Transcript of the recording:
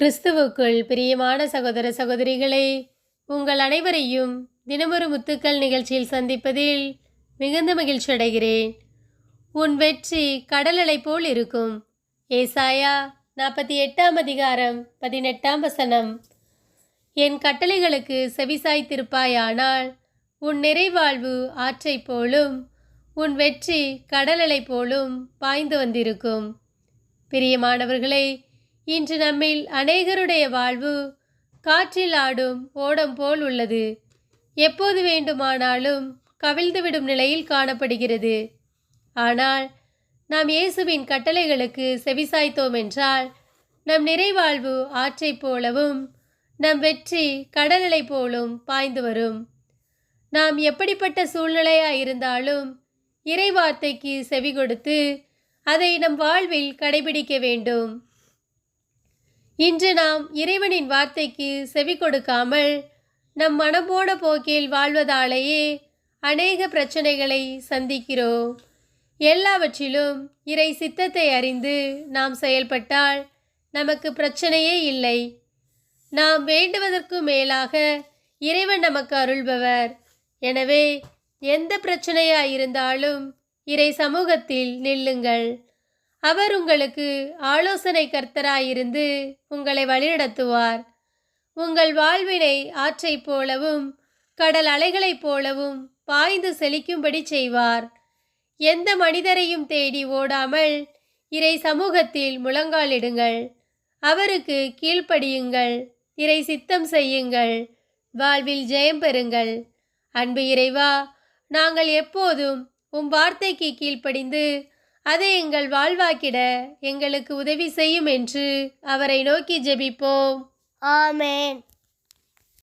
கிறிஸ்துவுக்குள் பிரியமான சகோதர சகோதரிகளே உங்கள் அனைவரையும் தினமொரு முத்துக்கள் நிகழ்ச்சியில் சந்திப்பதில் மிகுந்த மகிழ்ச்சி அடைகிறேன். உன் வெற்றி கடல் அலை போல் இருக்கும். ஏசாயா நாற்பத்தி எட்டாம் அதிகாரம் பதினெட்டாம் வசனம். என் கட்டளைகளுக்கு செவிசாய்த்திருப்பாயானால் உன் நிறைவாழ்வு ஆற்றை போலும் உன் வெற்றி கடலலை போலும் பாய்ந்து வந்திருக்கும். பிரியமானவர்களே இன்று நம்மில் அநேகருடைய வாழ்வு காற்றில் ஆடும் ஓடம் போல் உள்ளது. எப்போது வேண்டுமானாலும் கவிழ்ந்துவிடும் நிலையில் காணப்படுகிறது. ஆனால் நாம் இயேசுவின் கட்டளைகளுக்கு செவிசாய்த்தோம் என்றால் நம் நிறைவாழ்வு ஆற்றைப் போலவும் நம் வெற்றி கடலலை போலும் பாய்ந்து வரும். நாம் எப்படிப்பட்ட சூழ்நிலையாக இருந்தாலும் இறைவார்த்தைக்கு செவி கொடுத்து அதை நம் வாழ்வில் கடைபிடிக்க வேண்டும். இன்று நாம் இறைவனின் வார்த்தைக்கு செவி கொடுக்காமல் நம் மனம் போக்கில் வாழ்வதாலேயே அநேக பிரச்சனைகளை சந்திக்கிறோம். எல்லாவற்றிலும் இறை சித்தத்தை அறிந்து நாம் செயல்பட்டால் நமக்கு பிரச்சனையே இல்லை. நாம் வேண்டுவதற்கு மேலாக இறைவன் நமக்கு அருள்பவர். எனவே எந்த பிரச்சனையாய் இருந்தாலும் இறை சமூகத்தில் நில்லுங்கள். அவர் உங்களுக்கு ஆலோசனை கர்த்தராயிருந்து உங்களை வழிநடத்துவார். உங்கள் வாழ்வினை ஆற்றைப் போலவும் கடல் அலைகளைப் போலவும் பாய்ந்து செழிக்கும்படி செய்வார். எந்த மனிதரையும் தேடி ஓடாமல் இறை சமூகத்தில் முழங்காலிடுங்கள். அவருக்கு கீழ்ப்படியுங்கள். இறை சித்தம் செய்யுங்கள். வாழ்வில் ஜெயம் பெறுங்கள். அன்பு இறைவா நாங்கள் எப்போதும் உம் வார்த்தைக்கு கீழ்ப்படிந்து அதை எங்கள் வாழ்வாக்கிட எங்களுக்கு உதவி செய்யும் என்று அவரை நோக்கி ஜெபிப்போம். ஆமேன்.